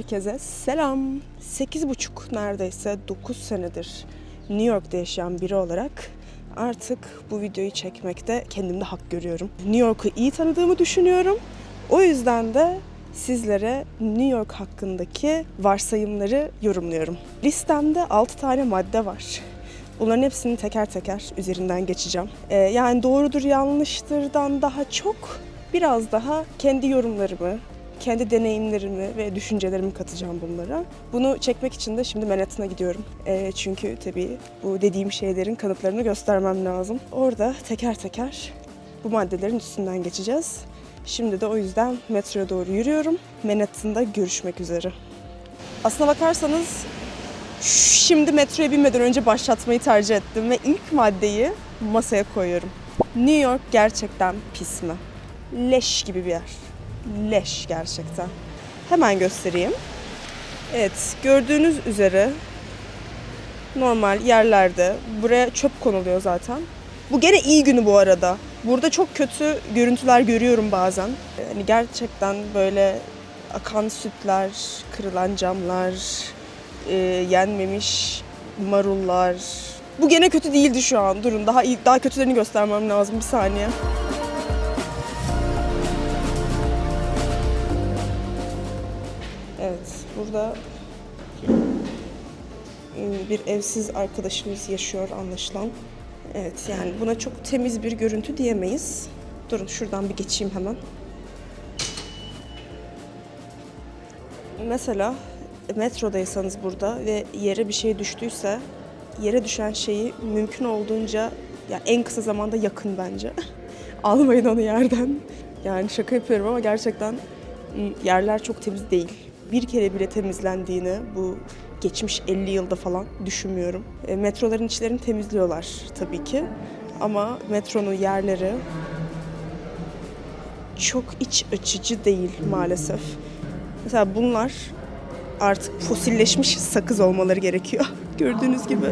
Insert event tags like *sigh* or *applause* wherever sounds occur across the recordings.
Herkese selam. 8,5 neredeyse 9 senedir New York'ta yaşayan biri olarak artık bu videoyu çekmekte kendimde hak görüyorum. New York'u iyi tanıdığımı düşünüyorum. O yüzden de sizlere New York hakkındaki varsayımları yorumluyorum. Listemde 6 tane madde var. Bunların hepsini teker teker üzerinden geçeceğim. Ee, yani doğrudur yanlıştırdan daha çok biraz daha kendi yorumlarımı, kendi deneyimlerimi ve düşüncelerimi katacağım bunlara. Bunu çekmek için de şimdi Manhattan'a gidiyorum. Ee, çünkü tabii bu dediğim şeylerin kanıtlarını göstermem lazım. Orada teker teker bu maddelerin üstünden geçeceğiz. Şimdi de o yüzden metroya doğru yürüyorum. Manhattan'da görüşmek üzere. Aslına bakarsanız şimdi metroya binmeden önce başlatmayı tercih ettim ve ilk maddeyi masaya koyuyorum. New York gerçekten pis mi? Leş gibi bir yer. Leş gerçekten. Hemen göstereyim. Evet, gördüğünüz üzere normal yerlerde buraya çöp konuluyor zaten. Bu gene iyi günü bu arada. Burada çok kötü görüntüler görüyorum bazen. Yani gerçekten böyle akan sütler, kırılan camlar, e, yenmemiş marullar. Bu gene kötü değildi şu an. Durun daha iyi, daha kötülerini göstermem lazım bir saniye. Evet, burada bir evsiz arkadaşımız yaşıyor anlaşılan. Evet, yani buna çok temiz bir görüntü diyemeyiz. Durun şuradan bir geçeyim hemen. Mesela metrodaysanız burada ve yere bir şey düştüyse yere düşen şeyi mümkün olduğunca ya en kısa zamanda yakın bence. *laughs* Almayın onu yerden. Yani şaka yapıyorum ama gerçekten yerler çok temiz değil. Bir kere bile temizlendiğini bu geçmiş 50 yılda falan düşünmüyorum. E, metroların içlerini temizliyorlar tabii ki. Ama metronun yerleri çok iç açıcı değil maalesef. Mesela bunlar artık fosilleşmiş sakız olmaları gerekiyor. *laughs* Gördüğünüz gibi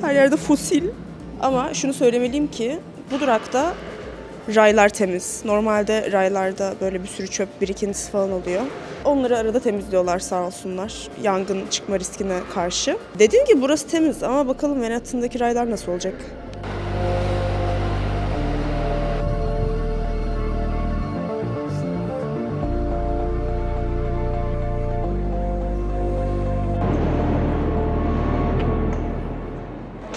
her yerde fosil. Ama şunu söylemeliyim ki bu durakta raylar temiz. Normalde raylarda böyle bir sürü çöp birikintisi falan oluyor. Onları arada temizliyorlar sağ olsunlar. Yangın çıkma riskine karşı. Dediğim gibi burası temiz ama bakalım Manhattan'daki raylar nasıl olacak?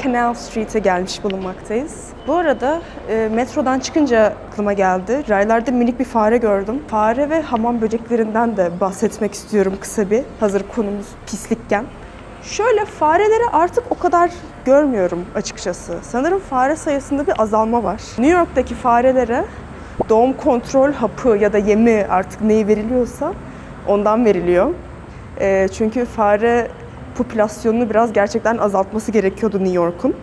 Canal Street'e gelmiş bulunmaktayız. Bu arada e, metrodan çıkınca aklıma geldi. Raylarda minik bir fare gördüm. Fare ve hamam böceklerinden de bahsetmek istiyorum kısa bir. Hazır konumuz pislikken. Şöyle fareleri artık o kadar görmüyorum açıkçası. Sanırım fare sayısında bir azalma var. New York'taki farelere doğum kontrol hapı ya da yemi artık neyi veriliyorsa ondan veriliyor. E, çünkü fare popülasyonunu biraz gerçekten azaltması gerekiyordu New York'un.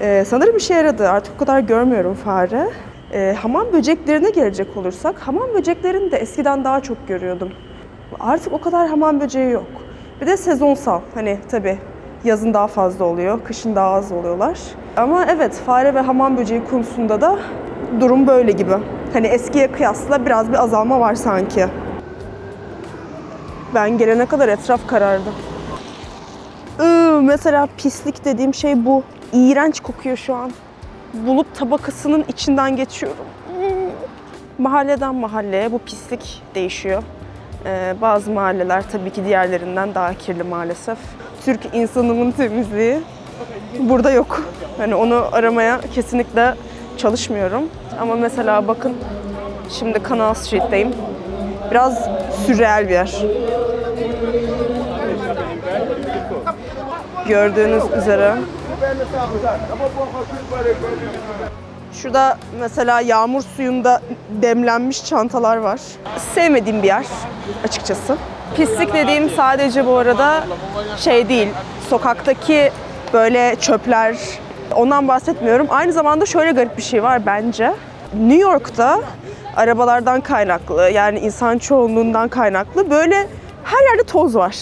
Ee, sanırım işe yaradı. Artık o kadar görmüyorum fare. Ee, hamam böceklerine gelecek olursak, hamam böceklerini de eskiden daha çok görüyordum. Artık o kadar hamam böceği yok. Bir de sezonsal. Hani tabii yazın daha fazla oluyor, kışın daha az oluyorlar. Ama evet fare ve hamam böceği konusunda da durum böyle gibi. Hani eskiye kıyasla biraz bir azalma var sanki. Ben gelene kadar etraf karardı. Mesela pislik dediğim şey bu. İğrenç kokuyor şu an. Bulut tabakasının içinden geçiyorum. Mahalleden mahalleye bu pislik değişiyor. Ee, bazı mahalleler tabii ki diğerlerinden daha kirli maalesef. Türk insanımın temizliği burada yok. Hani onu aramaya kesinlikle çalışmıyorum. Ama mesela bakın şimdi Canal Street'teyim. Biraz sürreal bir yer. Gördüğünüz üzere. Şurada mesela yağmur suyunda demlenmiş çantalar var. Sevmediğim bir yer açıkçası. Pislik dediğim sadece bu arada şey değil. Sokaktaki böyle çöpler ondan bahsetmiyorum. Aynı zamanda şöyle garip bir şey var bence. New York'ta arabalardan kaynaklı yani insan çoğunluğundan kaynaklı böyle her yerde toz var.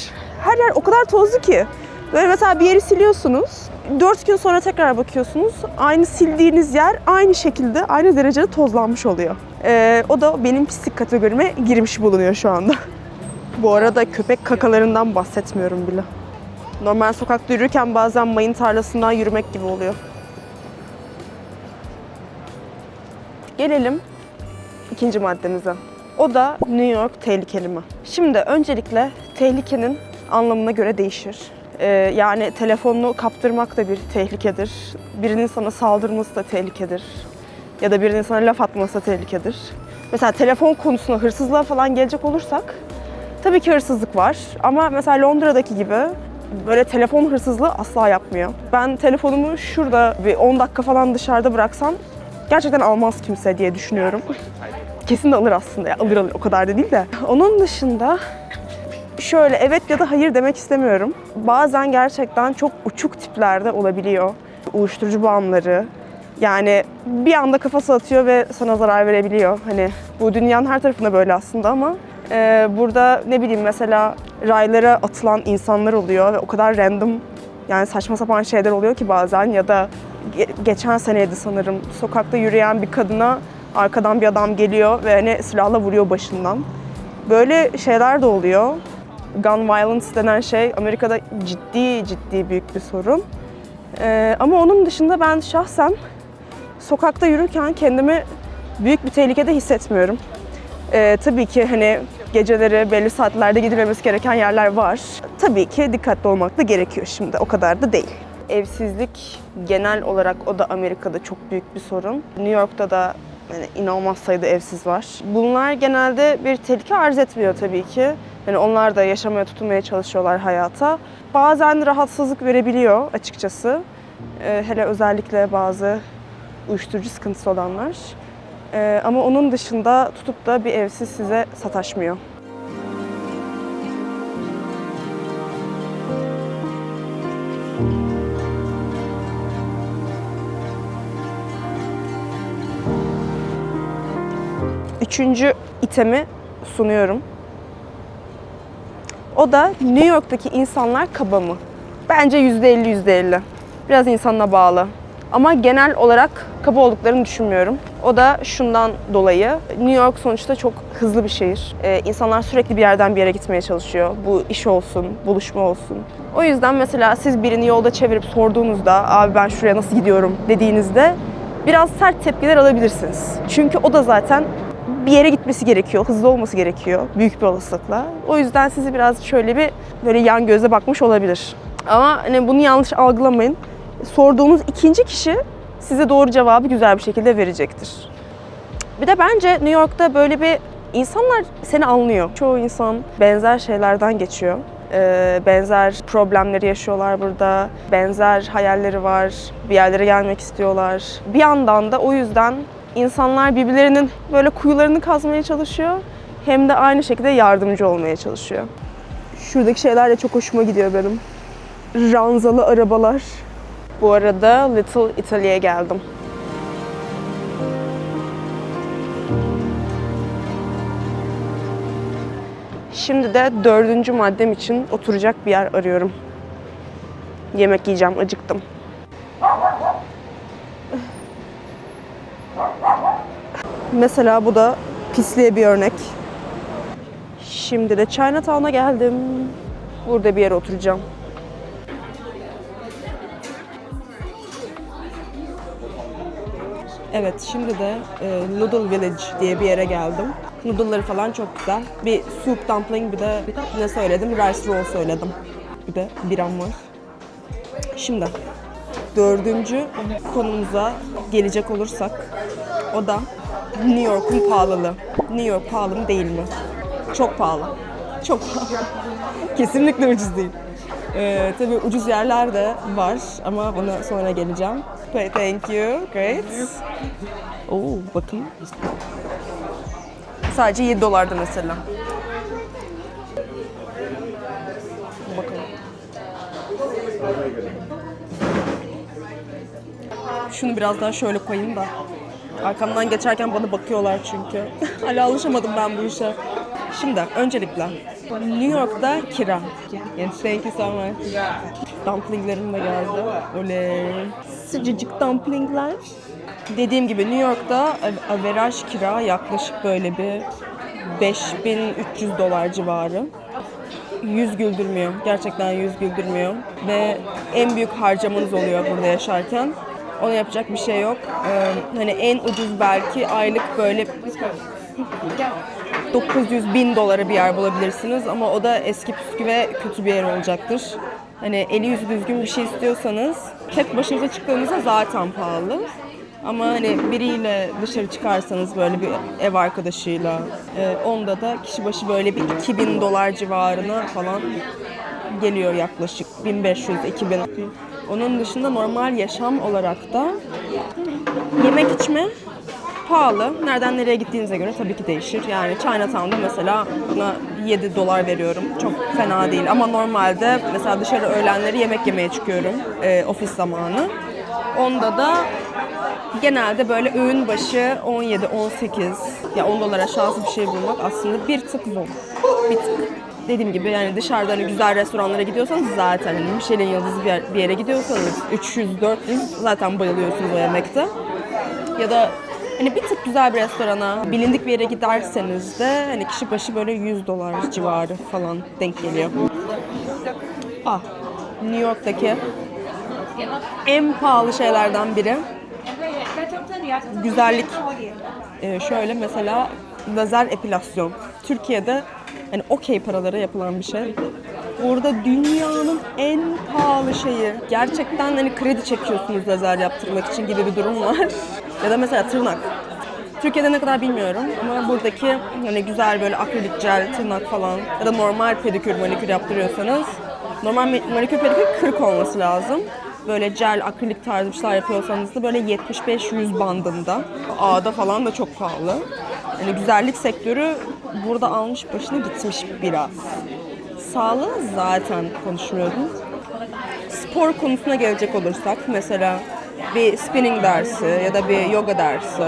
Her yer o kadar tozlu ki. Böyle mesela bir yeri siliyorsunuz. Dört gün sonra tekrar bakıyorsunuz. Aynı sildiğiniz yer aynı şekilde, aynı derecede tozlanmış oluyor. Ee, o da benim pislik kategorime girmiş bulunuyor şu anda. *laughs* Bu arada köpek kakalarından bahsetmiyorum bile. Normal sokakta yürürken bazen mayın tarlasından yürümek gibi oluyor. Gelelim ikinci maddemize. O da New York tehlikeli mi? Şimdi öncelikle tehlikenin anlamına göre değişir. Ee, yani telefonunu kaptırmak da bir tehlikedir. Birinin sana saldırması da tehlikedir. Ya da birinin sana laf atması da tehlikedir. Mesela telefon konusuna hırsızlığa falan gelecek olursak tabii ki hırsızlık var. Ama mesela Londra'daki gibi böyle telefon hırsızlığı asla yapmıyor. Ben telefonumu şurada bir 10 dakika falan dışarıda bıraksam gerçekten almaz kimse diye düşünüyorum. Kesin de alır aslında ya. Alır alır o kadar da değil de. Onun dışında şöyle evet ya da hayır demek istemiyorum. Bazen gerçekten çok uçuk tiplerde olabiliyor. Uyuşturucu bağımlıları. Yani bir anda kafası atıyor ve sana zarar verebiliyor. Hani bu dünyanın her tarafında böyle aslında ama e, burada ne bileyim mesela raylara atılan insanlar oluyor ve o kadar random yani saçma sapan şeyler oluyor ki bazen ya da ge- geçen seneydi sanırım sokakta yürüyen bir kadına arkadan bir adam geliyor ve hani silahla vuruyor başından. Böyle şeyler de oluyor. Gun violence denen şey Amerika'da ciddi ciddi büyük bir sorun. Ee, ama onun dışında ben şahsen sokakta yürürken kendimi büyük bir tehlikede hissetmiyorum. Ee, tabii ki hani geceleri belli saatlerde gidilmemesi gereken yerler var. Tabii ki dikkatli olmak da gerekiyor şimdi. O kadar da değil. Evsizlik genel olarak o da Amerika'da çok büyük bir sorun. New York'ta da yani inanılmaz sayıda evsiz var. Bunlar genelde bir tehlike arz etmiyor tabii ki. Yani onlar da yaşamaya tutunmaya çalışıyorlar hayata. Bazen rahatsızlık verebiliyor açıkçası. Ee, hele özellikle bazı uyuşturucu sıkıntısı olanlar. Ee, ama onun dışında tutup da bir evsiz size sataşmıyor. Üçüncü itemi sunuyorum. O da New York'taki insanlar kaba mı? Bence %50 %50. Biraz insanına bağlı. Ama genel olarak kaba olduklarını düşünmüyorum. O da şundan dolayı. New York sonuçta çok hızlı bir şehir. Ee, insanlar sürekli bir yerden bir yere gitmeye çalışıyor. Bu iş olsun, buluşma olsun. O yüzden mesela siz birini yolda çevirip sorduğunuzda abi ben şuraya nasıl gidiyorum dediğinizde biraz sert tepkiler alabilirsiniz. Çünkü o da zaten bir yere gitmesi gerekiyor, hızlı olması gerekiyor büyük bir olasılıkla. O yüzden sizi biraz şöyle bir böyle yan göze bakmış olabilir. Ama hani bunu yanlış algılamayın. Sorduğunuz ikinci kişi size doğru cevabı güzel bir şekilde verecektir. Bir de bence New York'ta böyle bir insanlar seni anlıyor. Çoğu insan benzer şeylerden geçiyor. Ee, benzer problemleri yaşıyorlar burada. Benzer hayalleri var. Bir yerlere gelmek istiyorlar. Bir yandan da o yüzden insanlar birbirlerinin böyle kuyularını kazmaya çalışıyor. Hem de aynı şekilde yardımcı olmaya çalışıyor. Şuradaki şeyler de çok hoşuma gidiyor benim. Ranzalı arabalar. Bu arada Little Italy'ye geldim. Şimdi de dördüncü maddem için oturacak bir yer arıyorum. Yemek yiyeceğim, acıktım. Mesela bu da pisliğe bir örnek. Şimdi de Chinatown'a geldim. Burada bir yere oturacağım. Evet, şimdi de e, Noodle Village diye bir yere geldim. Noodle'ları falan çok güzel. Bir soup dumpling, bir de ne söyledim? Rice roll söyledim. Bir de biram var. Şimdi dördüncü konumuza gelecek olursak o da New York'un pahalılığı. New York pahalı mı değil mi? Çok pahalı. Çok pahalı. *laughs* Kesinlikle ucuz değil. Ee, tabii ucuz yerler de var ama buna sonra geleceğim. Thank you. Great. Oo, bakın. Sadece 7 dolardı mesela. Bakalım. Şunu biraz daha şöyle koyayım da. Arkamdan geçerken bana bakıyorlar çünkü. *laughs* Hala alışamadım ben bu işe. Şimdi öncelikle New York'ta kira. Yes, thank you so much. Dumplinglerim de geldi. Oley. Sıcacık dumplingler. Dediğim gibi New York'ta averaj kira yaklaşık böyle bir 5300 dolar civarı. yüz güldürmüyor. Gerçekten yüz güldürmüyor. Ve en büyük harcamanız oluyor burada yaşarken. Ona yapacak bir şey yok. Ee, hani en ucuz belki aylık böyle 900 bin dolara bir yer bulabilirsiniz ama o da eski püskü ve kötü bir yer olacaktır. Hani eli yüzü düzgün bir şey istiyorsanız tek başınıza çıktığınızda zaten pahalı. Ama hani biriyle dışarı çıkarsanız böyle bir ev arkadaşıyla e, onda da kişi başı böyle bir 2000 dolar civarına falan geliyor yaklaşık 1500-2000. Onun dışında normal yaşam olarak da yemek içme pahalı. Nereden nereye gittiğinize göre tabii ki değişir. Yani Chinatown'da mesela buna 7 dolar veriyorum. Çok fena değil. Ama normalde mesela dışarı öğlenleri yemek yemeye çıkıyorum. e, ofis zamanı. Onda da genelde böyle öğün başı 17-18 ya 10 dolar aşağısı bir şey bulmak aslında bir tık zor. Bir tık. Dediğim gibi yani dışarıda hani güzel restoranlara gidiyorsanız zaten hani Michelin yıldızı bir, yer- bir yere gidiyorsanız 300-400 zaten bayılıyorsunuz o yemekte. Ya da hani bir tık güzel bir restorana, bilindik bir yere giderseniz de hani kişi başı böyle 100 dolar civarı falan denk geliyor. Ah, New York'taki en pahalı şeylerden biri güzellik. Ee, şöyle mesela lazer epilasyon. Türkiye'de hani okey paralara yapılan bir şey. Burada dünyanın en pahalı şeyi. Gerçekten hani kredi çekiyorsunuz lazer yaptırmak için gibi bir durum var. *laughs* ya da mesela tırnak. Türkiye'de ne kadar bilmiyorum ama buradaki hani güzel böyle akrilik jel, tırnak falan ya da normal pedikür, manikür yaptırıyorsanız normal ma- manikür pedikür 40 olması lazım. Böyle jel, akrilik tarzı bir şeyler yapıyorsanız da böyle 75-100 bandında. Ağda falan da çok pahalı. Yani güzellik sektörü burada almış başını gitmiş biraz. Sağlığı zaten konuşmuyorum. Spor konusuna gelecek olursak mesela bir spinning dersi ya da bir yoga dersi,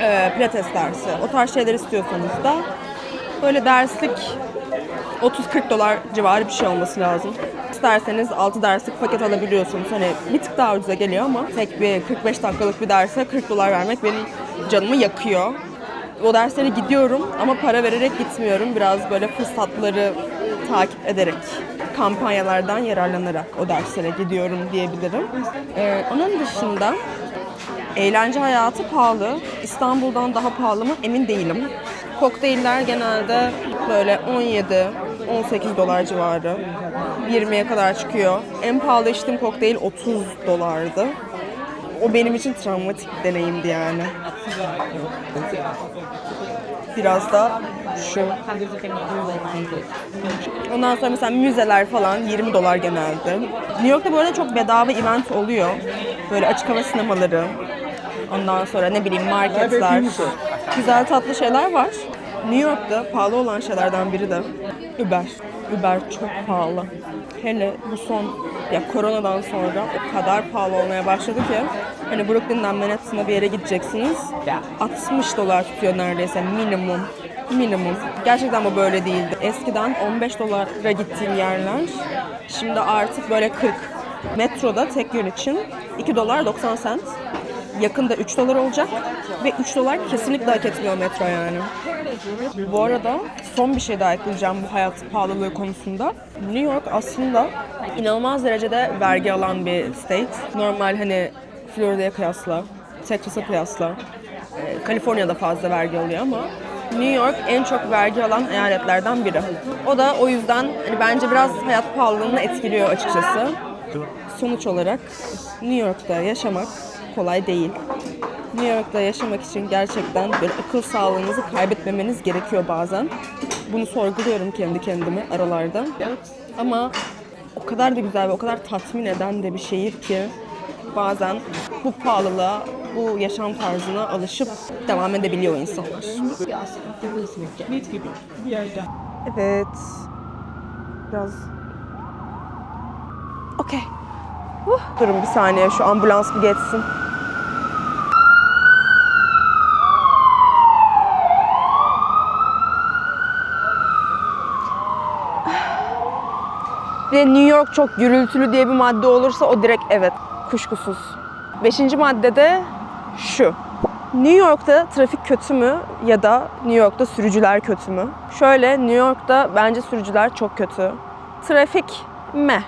e, pilates dersi o tarz şeyler istiyorsanız da böyle derslik 30-40 dolar civarı bir şey olması lazım. İsterseniz 6 derslik paket alabiliyorsunuz. Hani bir tık daha ucuza geliyor ama tek bir 45 dakikalık bir derse 40 dolar vermek benim canımı yakıyor. O derslere gidiyorum ama para vererek gitmiyorum. Biraz böyle fırsatları takip ederek, kampanyalardan yararlanarak o derslere gidiyorum diyebilirim. Ee, onun dışında Eğlence hayatı pahalı. İstanbul'dan daha pahalı mı emin değilim. Kokteyller genelde böyle 17 18 dolar civarı. 20'ye kadar çıkıyor. En pahalı içtiğim kokteyl 30 dolardı. O benim için travmatik bir deneyimdi yani. Biraz da şu. Ondan sonra mesela müzeler falan 20 dolar genelde. New York'ta bu arada çok bedava event oluyor. Böyle açık hava sinemaları. Ondan sonra ne bileyim marketler. Güzel tatlı şeyler var. New York'ta pahalı olan şeylerden biri de Uber. Uber çok pahalı. Hele bu son ya koronadan sonra o kadar pahalı olmaya başladı ki hani Brooklyn'den Manhattan'a bir yere gideceksiniz. 60 dolar tutuyor neredeyse minimum. Minimum. Gerçekten bu böyle değildi. Eskiden 15 dolara gittiğim yerler şimdi artık böyle 40. Metroda tek yön için 2 dolar 90 cent. Yakında 3 dolar olacak ve 3 dolar kesinlikle hak etmiyor metro yani. Bu arada son bir şey daha ekleyeceğim bu hayat pahalılığı konusunda. New York aslında inanılmaz derecede vergi alan bir state. Normal hani Florida'ya kıyasla, Texas'a kıyasla, e, Kaliforniya'da fazla vergi alıyor ama New York en çok vergi alan eyaletlerden biri. O da o yüzden hani bence biraz hayat pahalılığını etkiliyor açıkçası. Sonuç olarak New York'ta yaşamak kolay değil. New York'ta yaşamak için gerçekten böyle akıl sağlığınızı kaybetmemeniz gerekiyor bazen. Bunu sorguluyorum kendi kendime aralarda. Ama o kadar da güzel ve o kadar tatmin eden de bir şehir ki bazen bu pahalılığa, bu yaşam tarzına alışıp devam edebiliyor insanlar. Evet. Biraz... Okey. Uh. Durun bir saniye şu ambulans bir geçsin. Ve New York çok gürültülü diye bir madde olursa o direkt evet. Kuşkusuz. Beşinci madde de şu. New York'ta trafik kötü mü ya da New York'ta sürücüler kötü mü? Şöyle New York'ta bence sürücüler çok kötü. Trafik me.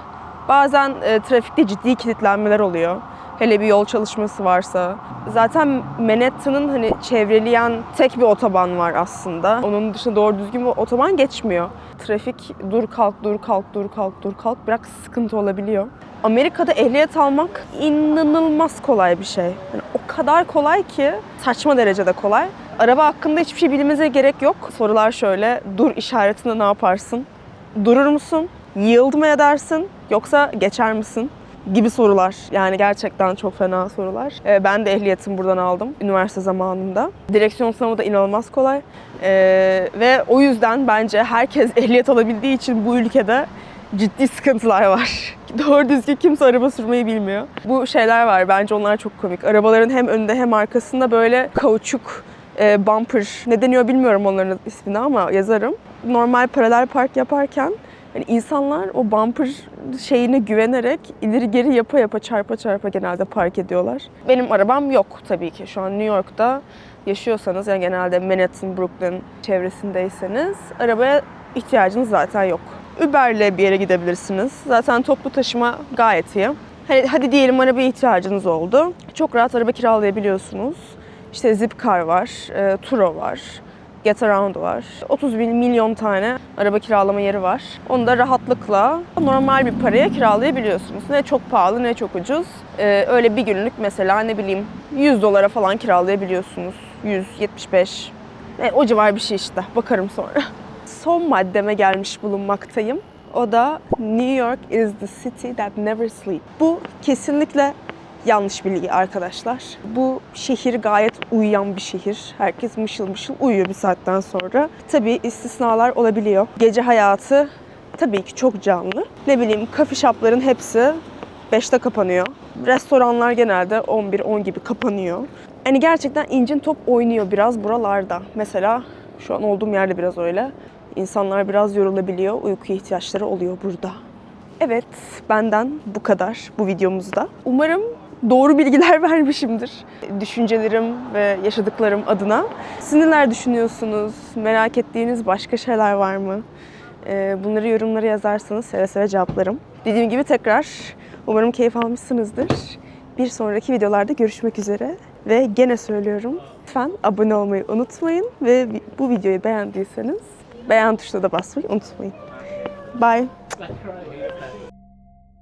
Bazen e, trafikte ciddi kilitlenmeler oluyor. Hele bir yol çalışması varsa. Zaten Manhattan'ın hani çevreleyen tek bir otoban var aslında. Onun dışında doğru düzgün bir otoban geçmiyor. Trafik dur kalk dur kalk dur kalk dur kalk biraz sıkıntı olabiliyor. Amerika'da ehliyet almak inanılmaz kolay bir şey. Yani o kadar kolay ki saçma derecede kolay. Araba hakkında hiçbir şey bilmenize gerek yok. Sorular şöyle. Dur işaretinde ne yaparsın? Durur musun? Yield mı edersin? Yoksa geçer misin? Gibi sorular. Yani gerçekten çok fena sorular. Ee, ben de ehliyetimi buradan aldım üniversite zamanında. Direksiyon sınavı da inanılmaz kolay. Ee, ve o yüzden bence herkes *laughs* ehliyet alabildiği için bu ülkede ciddi sıkıntılar var. *laughs* Doğru düzgün kimse araba sürmeyi bilmiyor. Bu şeyler var bence onlar çok komik. Arabaların hem önünde hem arkasında böyle kauçuk e, bumper ne deniyor bilmiyorum onların ismini ama yazarım. Normal paralel park yaparken hani insanlar o bumper şeyine güvenerek ileri geri yapa yapa çarpa çarpa genelde park ediyorlar. Benim arabam yok tabii ki. Şu an New York'ta yaşıyorsanız yani genelde Manhattan, Brooklyn çevresindeyseniz arabaya ihtiyacınız zaten yok. Uber'le bir yere gidebilirsiniz. Zaten toplu taşıma gayet iyi. Hani hadi diyelim arabaya ihtiyacınız oldu. Çok rahat araba kiralayabiliyorsunuz. İşte Zipcar var, e, Turo var, Get Around var. 30 bin milyon tane araba kiralama yeri var. Onu da rahatlıkla normal bir paraya kiralayabiliyorsunuz. Ne çok pahalı ne çok ucuz. E, öyle bir günlük mesela ne bileyim 100 dolara falan kiralayabiliyorsunuz. 100, 75. E, o civar bir şey işte. Bakarım sonra. *laughs* Son maddeme gelmiş bulunmaktayım. O da New York is the city that never sleeps. Bu kesinlikle yanlış bilgi arkadaşlar. Bu şehir gayet uyuyan bir şehir. Herkes mışıl mışıl uyuyor bir saatten sonra. Tabii istisnalar olabiliyor. Gece hayatı tabii ki çok canlı. Ne bileyim coffee shop'ların hepsi 5'te kapanıyor. Restoranlar genelde 11-10 gibi kapanıyor. Hani gerçekten incin top oynuyor biraz buralarda. Mesela şu an olduğum yerde biraz öyle. İnsanlar biraz yorulabiliyor. Uyku ihtiyaçları oluyor burada. Evet, benden bu kadar bu videomuzda. Umarım doğru bilgiler *laughs* vermişimdir. Düşüncelerim ve yaşadıklarım adına. Siz neler düşünüyorsunuz? Merak ettiğiniz başka şeyler var mı? Ee, Bunları yorumlara yazarsanız seve seve cevaplarım. Dediğim gibi tekrar umarım keyif almışsınızdır. Bir sonraki videolarda görüşmek üzere. Ve gene söylüyorum lütfen abone olmayı unutmayın ve bu videoyu beğendiyseniz beğen tuşuna da basmayı unutmayın. Bye.